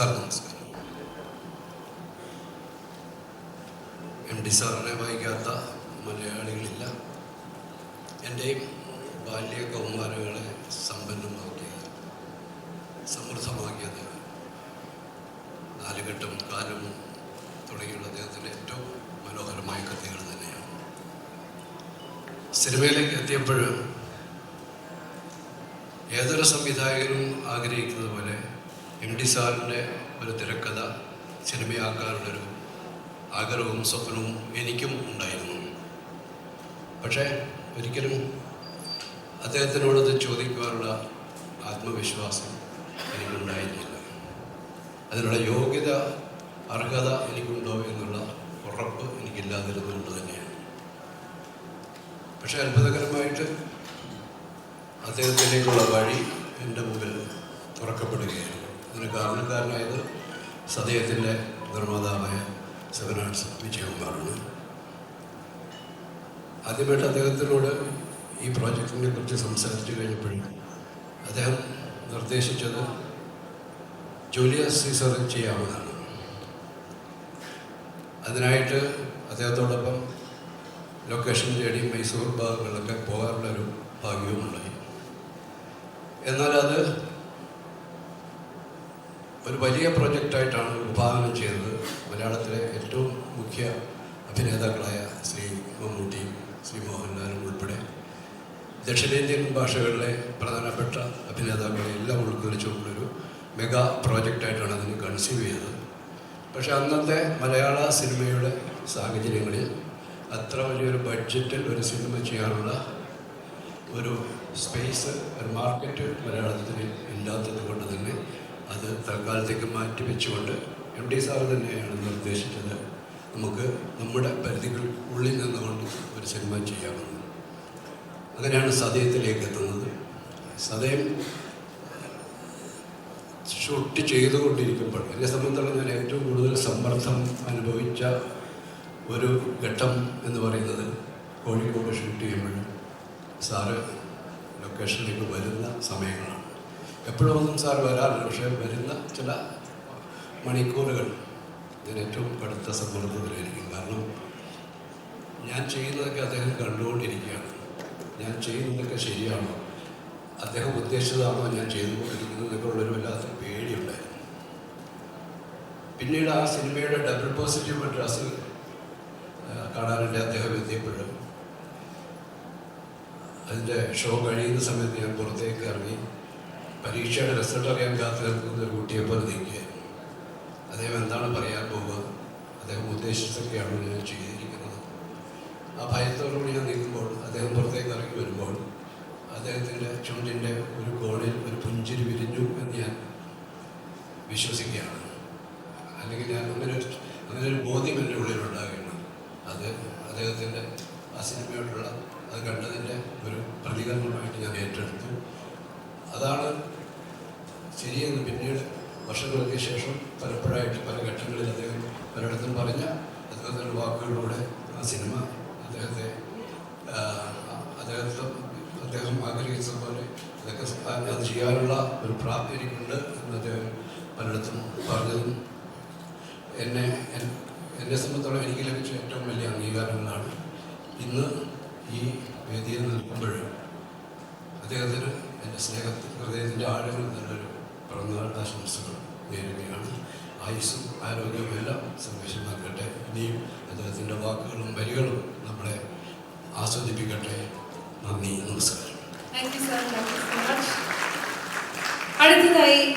Sir നമസ്കാരം. M D സാറിനെ വായിക്കാത്ത മലയാളികളില്ല. എന്റെയും ബാല്യ കൗമാരങ്ങളെ സമ്പന്നമാക്കിയത് സമൃദ്ധമാക്കിയത് നാലുകെട്ടും കാലം തുടങ്ങിയുള്ള അദ്ദേഹത്തിന്റെ ഏറ്റവും മനോഹരമായ കൃതികൾ തന്നെയാണ്. സിനിമയിലേക്ക് എത്തിയപ്പോഴും ഏതൊരു സംവിധായകനും ആഗ്രഹിക്കുന്നത് പോലെ എം ഡി സാറിന്റെ ഒരു തിരക്കഥ സിനിമയാക്കാനുള്ളൊരു ആഗ്രഹവും സ്വപ്നവും എനിക്കും ഉണ്ടായിരുന്നു. പക്ഷേ ഒരിക്കലും അദ്ദേഹത്തിനോടത് ചോദിക്കുവാനുള്ള ആത്മവിശ്വാസം എനിക്കുണ്ടായിരുന്നില്ല. അതിനുള്ള യോഗ്യത അർഹത എനിക്കുണ്ടോ എന്നുള്ള ഉറപ്പ് എനിക്കില്ലാതിരുന്നുകൊണ്ട് തന്നെയാണ്. പക്ഷേ അത്ഭുതകരമായിട്ട് അദ്ദേഹത്തിലേക്കുള്ള വഴി എന്റെ മുമ്പിൽ തുറക്കപ്പെടുകയായിരുന്നു. കാരണക്കാരനായത് സദയത്തിന്റെ നിർമ്മാതാവായ സെവൻ ആർട്സ് വിജയകുമാറാണ്. ആദ്യമായിട്ട് അദ്ദേഹത്തിനോട് ഈ പ്രോജക്റ്റിനെ കുറിച്ച് സംസാരിച്ചു കഴിഞ്ഞപ്പോഴും അദ്ദേഹം നിർദ്ദേശിച്ചത് ജൂലിയസ് സീസർ ചെയ്യാവുന്നതാണ്. അതിനായിട്ട് അദ്ദേഹത്തോടൊപ്പം ലൊക്കേഷൻ തേടി മൈസൂർ ഭാഗങ്ങളിലൊക്കെ പോകാനുള്ളൊരു ഭാഗ്യവുമുണ്ടായി. എന്നാൽ അത് ഒരു വലിയ പ്രൊജക്റ്റായിട്ടാണ് വിഭാവനം ചെയ്തത്. മലയാളത്തിലെ ഏറ്റവും മുഖ്യ അഭിനേതാക്കളായ ശ്രീ മമ്മൂട്ടിയും ശ്രീ മോഹൻലാലും ഉൾപ്പെടെ ദക്ഷിണേന്ത്യൻ ഭാഷകളിലെ പ്രധാനപ്പെട്ട അഭിനേതാക്കളെ എല്ലാം ഉൾക്കൊള്ളിച്ചുകൊണ്ടൊരു മെഗാ പ്രോജക്റ്റായിട്ടാണ് അതിന് കൺസീവ് ചെയ്തത്. പക്ഷേ അന്നത്തെ മലയാള സിനിമയുടെ സാഹചര്യങ്ങളിൽ അത്ര വലിയൊരു ബഡ്ജറ്റിൽ ഒരു സിനിമ ചെയ്യാനുള്ള ഒരു സ്പേസ് ഒരു മാർക്കറ്റ് മലയാളത്തിൽ ഇല്ലാത്തത് കൊണ്ട് തന്നെ അത് തൽക്കാലത്തേക്ക് മാറ്റി വെച്ചുകൊണ്ട് എം ഡി സാർ തന്നെയാണ് നിർദ്ദേശിച്ചത്. നമുക്ക് നമ്മുടെ പരിധികൾ ഉള്ളിൽ നിന്നുകൊണ്ട് ഒരു സിനിമ ചെയ്യാമെന്ന്. അങ്ങനെയാണ് സതയത്തിലേക്ക് എത്തുന്നത്. സതയം ഷൂട്ട് ചെയ്തുകൊണ്ടിരിക്കുമ്പോൾ എന്നെ സംബന്ധിച്ചിടത്തോളം ഞാൻ ഏറ്റവും കൂടുതൽ സമ്മർദ്ദം അനുഭവിച്ച ഒരു ഘട്ടം എന്ന് പറയുന്നത് കോഴിക്കോട് ഷൂട്ട് ചെയ്യുമ്പോൾ സാറ് ലൊക്കേഷനിലേക്ക് വരുന്ന സമയങ്ങളാണ്. എപ്പോഴും ഒന്നും സാർ വരാറില്ല. പക്ഷേ വരുന്ന ചില മണിക്കൂറുകൾ ഞാൻ ഏറ്റവും കടുത്ത സമ്മർദ്ദത്തിലായിരിക്കും കാരണം ഞാൻ ചെയ്യുന്നതൊക്കെ അദ്ദേഹം കണ്ടുകൊണ്ടിരിക്കുകയാണ്. ഞാൻ ചെയ്യുന്നതൊക്കെ ശരിയാണോ? അദ്ദേഹം ഉദ്ദേശിച്ചതാണോ ഞാൻ ചെയ്തുകൊണ്ടിരിക്കുന്നത് എന്നൊക്കെ ഉള്ളൊരു വല്ലാത്ത പേടിയുണ്ടായിരുന്നു. പിന്നീട് ആ സിനിമയുടെ ഡബിൾ പോസിറ്റീവ് മദ്രാസിൽ കാണാനുണ്ട് അദ്ദേഹം എത്തിയപ്പോഴും. അതിന്റെ ഷോ കഴിയുന്ന സമയത്ത് ഞാൻ പുറത്തേക്ക് ഇറങ്ങി പരീക്ഷയുടെ റിസൾട്ട് അറിയാൻ കാത്തു നിൽക്കുന്ന ഒരു കുട്ടിയെ പോലെ നിൽക്കുകയായിരുന്നു. അദ്ദേഹം എന്താണ് പറയാൻ പോവുക അദ്ദേഹം ഉദ്ദേശിച്ചൊക്കെയാണ് ഞാൻ ചെയ്തിരിക്കുന്നത്. ആ ഭയത്തോടുകൂടി ഞാൻ നിൽക്കുമ്പോൾ അദ്ദേഹം പുറത്തേക്ക് ഇറങ്ങി വരുമ്പോൾ അദ്ദേഹത്തിന്റെ ചുണ്ടിന്റെ ഒരു കോണിൽ ഒരു പുഞ്ചിരി വിരിഞ്ഞു എന്ന് ഞാൻ വിശ്വസിക്കുകയാണ്. അല്ലെങ്കിൽ ഞാൻ അങ്ങനെ ഒരു അങ്ങനെ ഒരു ബോധ്യം എന്റെ ഉള്ളിലുണ്ടാകുകയാണ് അത് അദ്ദേഹത്തിന്റെ ആ സിനിമയോടുള്ള അത് കണ്ടതിന്റെ ഒരു പ്രതികരണമായിട്ട് ഞാൻ ഏറ്റെടുത്തു. അതാണ് ശരിയെന്ന് പിന്നീട് വർഷങ്ങൾക്ക് ശേഷം പലപ്പോഴായിട്ട് പല ഘട്ടങ്ങളിൽ അദ്ദേഹം പലയിടത്തും പറഞ്ഞ അദ്ദേഹത്തിന്റെ വാക്കുകളിലൂടെ ആ സിനിമ അദ്ദേഹത്തെ അദ്ദേഹത്തെ അദ്ദേഹം ആഗ്രഹിച്ചതുപോലെ അതൊക്കെ അത് ചെയ്യാനുള്ള ഒരു പ്രാപ്തി എനിക്കുണ്ട് എന്ന് അദ്ദേഹം പലയിടത്തും പറഞ്ഞതും എന്നെ എന്നെ സംബന്ധിച്ചോളം എനിക്ക് ലഭിച്ച ഏറ്റവും വലിയ അംഗീകാരങ്ങളാണ്. ഇന്ന് ഈ വേദിയിൽ നിൽക്കുമ്പോൾ അദ്ദേഹത്തിന് സ്നേഹത്തിൽ ഹൃദയത്തിന്റെ ആഴങ്ങൾ നല്ലൊരു പിറന്നാൾ ആശംസകൾ നേരുകയാണ്. ആയുസ്സും ആരോഗ്യവും എല്ലാം സന്ദേശം നൽകട്ടെ. ഇനിയും അദ്ദേഹത്തിന്റെ വാക്കുകളും വരികളും നമ്മളെ ആസ്വദിപ്പിക്കട്ടെ. നന്ദി നമസ്കാരം. അടുത്തതായി